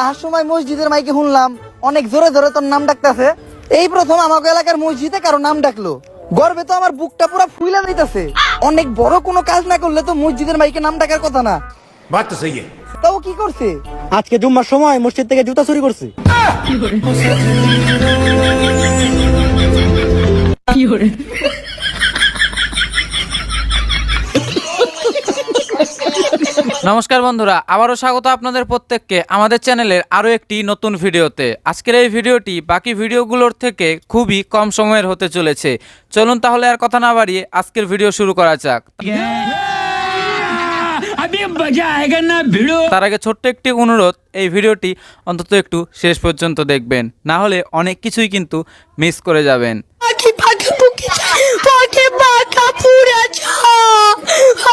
আহার মসজিদের মাইকে শুনলাম অনেক জোরে জোরে তোর নাম ডাকতেছে। এই প্রথম আমাকে এলাকার মসজিদে কারও নাম ডাকলো। গর্বে তো আমার বুকটা পুরো ফুইলা যাইতাছে। অনেক বড় কোনো কাজ না করলে তো মসজিদের মাইকে নাম ডাকার কথা না। বাদ তো তাও কি করছে? আজকে জুম্মার সময় মসজিদ থেকে জুতা চুরি করছে। কি করে? নমস্কার বন্ধুরা আবারও স্বাগত আপনাদের প্রত্যেককে আমাদের চ্যানেলের আরও একটি নতুন ভিডিওতে। আজকের এই ভিডিওটি বাকি ভিডিওগুলোর থেকে খুবই কম সময়ের হতে চলেছে। চলুন তাহলে আর কথা না বাড়িয়ে আজকের ভিডিও শুরু করা যাক। তার আগে ছোট্ট একটি অনুরোধ এই ভিডিওটি অন্তত একটু শেষ পর্যন্ত দেখবেন না হলে অনেক কিছুই কিন্তু মিস করে যাবেন।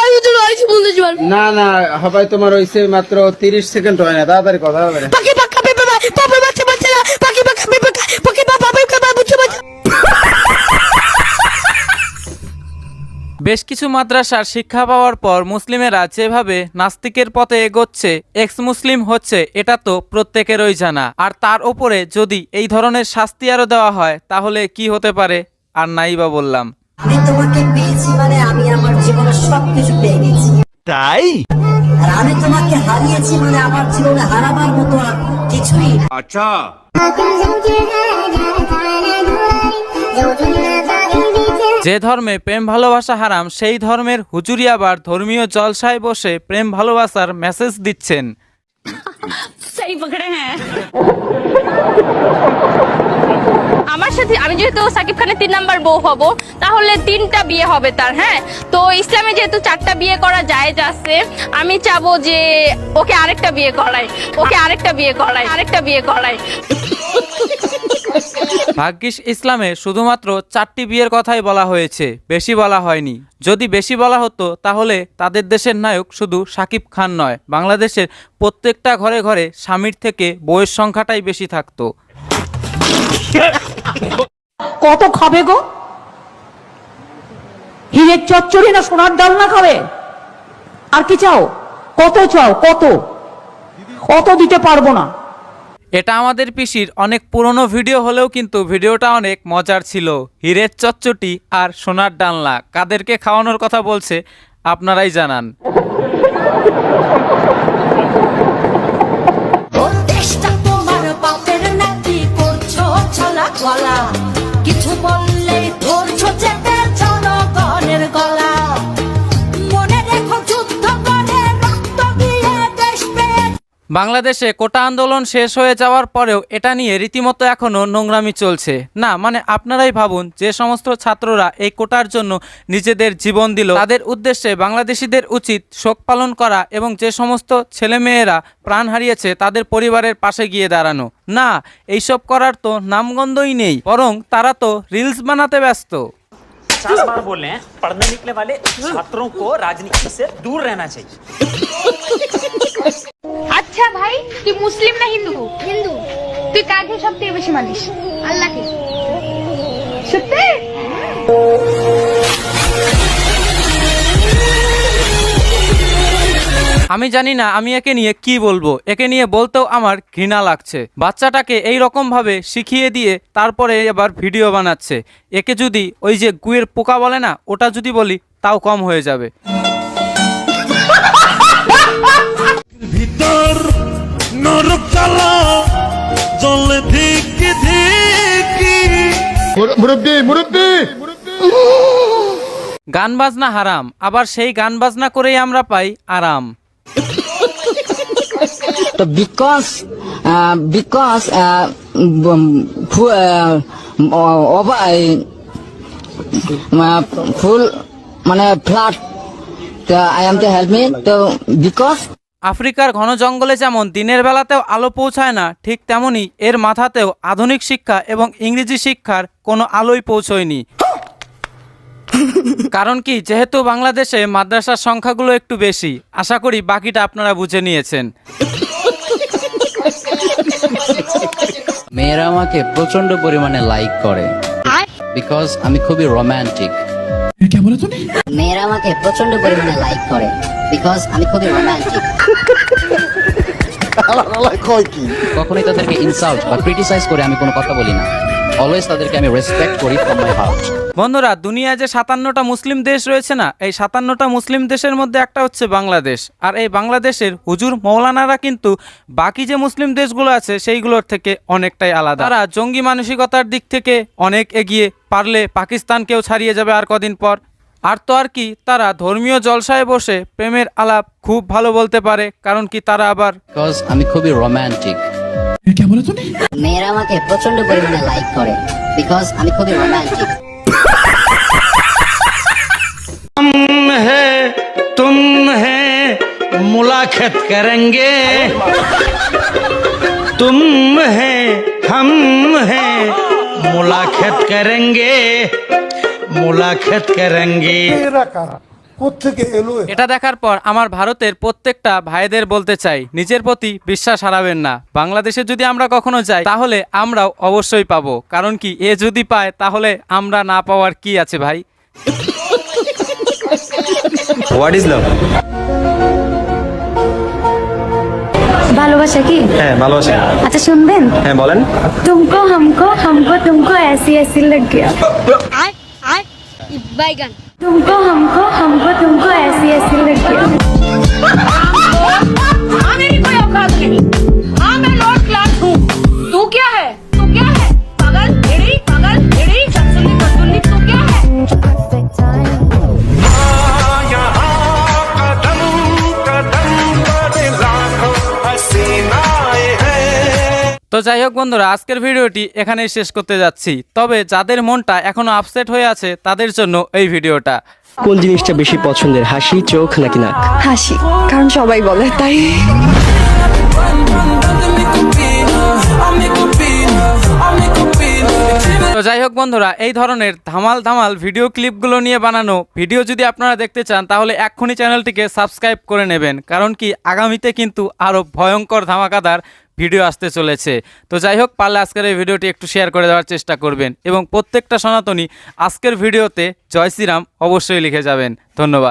আমি তো রাইস বলতে পারব না না হবে তোমার হইছে মাত্র তিরিশ সেকেন্ড হয় না তাড়াতাড়ি কথা হবে পাখি পাখা পেপে পাপে বাচ্চা বাচ্চা পাখি পাখা পেপে পাখি পাপা পেপে বাচ্চা বাচ্চা। বেশ কিছু মাদ্রাসার শিক্ষা পাওয়ার পর মুসলিমেরা যেভাবে নাস্তিকের পথে এগোচ্ছে এক্স মুসলিম হচ্ছে এটা তো প্রত্যেকেরই জানা। আর তার উপরে যদি এই ধরনের শাস্তি আরও দেওয়া হয় তাহলে কি হতে পারে? আর নাই বা বললাম। আমি তোমাকে পেয়েছি মানে সবকিছু পেয়ে গেছি। তাই? আর আমি তোমাকে হারিয়েছি মানে আমার জীবনে হারাবার মতো আর কিছুই। আচ্ছা। যে ধর্মে প্রেম ভালোবাসা হারাম সেই ধর্মের হুজুরি আবার ধর্মীয় জলসায় বসে প্রেম ভালোবাসার মেসেজ দিচ্ছেন। সেই পকড়ে হ্যাঁ আমার সাথে আমি যেহেতু সাকিব খানের তিন নাম্বার বউ হব, তাহলে তিনটা বিয়ে হবে তার হ্যাঁ? তো ইসলামে যেহেতু চারটা বিয়ে করা যায় যাচ্ছে আমি চাবো যে ওকে আরেকটা বিয়ে করাই, ওকে আরেকটা বিয়ে করাই, আরেকটা বিয়ে করাই। ভাগ্যিস ইসলামে শুধুমাত্র চারটি বিয়ের কথাই বলা হয়েছে, বেশি বলা হয়নি। যদি বেশি বলা হতো, তাহলে তাদের দেশের নায়ক শুধু সাকিব খান নয়, বাংলাদেশের প্রত্যেকটা ঘরে ঘরে স্বামীর থেকে বইয়ের সংখ্যাটাই বেশি থাকতো। কত খাবে গো? হিরের চচ্চড়ি না সোনার ডাল না খাবে? আর কি চাও? কত চাও? কত? কত দিতে পারব না? এটা আমাদের পিসির অনেক পুরনো ভিডিও হলেও কিন্তু ভিডিওটা অনেক মজার ছিল। হীরের চচ্চটি আর সোনার ডানলা কাদেরকে খাওয়ানোর কথা বলছে, আপনারাই জানান। বাংলাদেশে কোটা আন্দোলন শেষ হয়ে যাওয়ার পরেও এটা নিয়ে রীতিমতো এখনও নোংরামি চলছে না মানে আপনারাই ভাবুন যে সমস্ত ছাত্ররা এই কোটার জন্য নিজেদের জীবন দিল তাদের উদ্দেশ্যে বাংলাদেশিদের উচিত শোক পালন করা এবং যে সমস্ত ছেলেমেয়েরা প্রাণ হারিয়েছে তাদের পরিবারের পাশে গিয়ে দাঁড়ানো না এইসব করার তো নামগন্ধই নেই বরং তারা তো রিলস বানাতে ব্যস্ত पचास बार बोल रहे हैं पढ़ने निकले वाले छात्रों को राजनीति से दूर रहना चाहिए আচ্ছা ভাই তুই মুসলিম না হিন্দু? হিন্দু। তুই কাকে সব থেকে বেশি মানিস? আল্লাহকে। সত্যি? আমি জানি না আমি একে নিয়ে কি বলব। একে নিয়ে বলতেও আমার ঘৃণা লাগছে। বাচ্চাটাকে এই রকম ভাবে শিখিয়ে দিয়ে তারপরে এবার ভিডিও বানাচ্ছে। একে যদি ওই যে গুয়ের পোকা বলে না ওটা যদি বলি তাও কম হয়ে যাবে। গান বাজনা হারাম আবার সেই গান বাজনা করেই আমরা পাই আরাম। তো বিকজ বিকজ ফুল মানে flat I am to help me তো বিকজ আফ্রিকার ঘন জঙ্গলে যেমন দিনের বেলাতেও আলো পৌঁছায় না ঠিক তেমনি এর মাথাতেও আধুনিক শিক্ষা এবং ইংরেজি শিক্ষার কোনো আলোই পৌঁছয়নি। কারণ কি যেহেতু বাংলাদেশে মাদ্রাসার সংখ্যাগুলো একটু বেশি আশা করি বাকিটা আপনারা বুঝে নিয়েছেন। মেয়েরা আমাকে প্রচণ্ড পরিমাণে লাইক করে। বিকজ আমি খুবই মেয়েরা আমাকে প্রচণ্ড পরিমাণে লাইক করে বিকজ আমি খুবই রোমান্টিক কখনোই তাদেরকে ইনসাল্ট বা ক্রিটিসাইজ করে আমি কোনো কথা বলি না। অলওয়েজ তাদেরকে আমি রেসপেক্ট করি ফ্রম মাই হার্ট বন্ধুরা দুনিয়ায় যে সাতান্নটা মুসলিম দেশ রয়েছে না এই সাতান্নটা মুসলিম দেশের মধ্যে একটা হচ্ছে বাংলাদেশ। আর এই বাংলাদেশের হুজুর মৌলানারা কিন্তু বাকি যে মুসলিম দেশগুলো আছে সেইগুলোর থেকে অনেকটাই আলাদা। তারা জঙ্গি মানসিকতার দিক থেকে অনেক এগিয়ে পারলে পাকিস্তানকেও ছাড়িয়ে যাবে আর কদিন পর। আর তো আর কি তারা ধর্মীয় জলসায় বসে প্রেমের আলাপ খুব ভালো বলতে পারে কারণ কি তারা আবার আমি খুবই রোম্যান্টিক মেয়েরা আমাকে প্রচণ্ড পরিমাণে লাইক করে। বিকজ আমি খুবই রোমান্টিক तुम है मुलाकात करेंगे तुम है हम है मुलाकात करेंगे मुलाकात करेंगे এটা দেখার পর আমার ভারতের প্রত্যেকটা ভাইদের বলতে চাই নিজের প্রতি বিশ্বাস হারাবেন না বাংলাদেশে যদি আমরা কখনো যাই তাহলে আমরাও অবশ্যই পাবো কারণ কি এ যদি পায় তাহলে আমরা না পাওয়ার কি আছে ভাই হোয়াট ইজ লাভ ভালোবাসা কি হ্যাঁ ভালোবাসা আচ্ছা শুনবেন হ্যাঁ বলেন तुमको हमको हमको तुमको ऐसी ऐसी लग गया বাইগান तुमको हमको हमको तुमको ऐसी ऐसी लग गया তো যাই হোক বন্ধুরা আজকের ভিডিওটি এখানেই শেষ করতে যাচ্ছি। তবে যাদের মনটা এখনও আপসেট হয়ে আছে তাদের জন্য এই ভিডিওটা। কোন জিনিসটা বেশি পছন্দের হাসি চোখ নাকি নাক? হাসি কারণ সবাই বলে তাই। তো যাই হোক বন্ধুরা এই ধরনের ধামাল ধামাল ভিডিও ক্লিপগুলো নিয়ে বানানো ভিডিও যদি আপনারা দেখতে চান তাহলে এক্ষুনি চ্যানেলটিকে সাবস্ক্রাইব করে নেবেন। কারণ কি আগামীতে কিন্তু আরও ভয়ঙ্কর ধামাকাদার ভিডিও আসতে চলেছে। তো যাই হোক, পারলে আজকের এই ভিডিওটি একটু শেয়ার করে দেওয়ার চেষ্টা করবেন এবং প্রত্যেকটা সনাতনী আজকের ভিডিওতে জয় শ্রীরাম অবশ্যই লিখে যাবেন। ধন্যবাদ।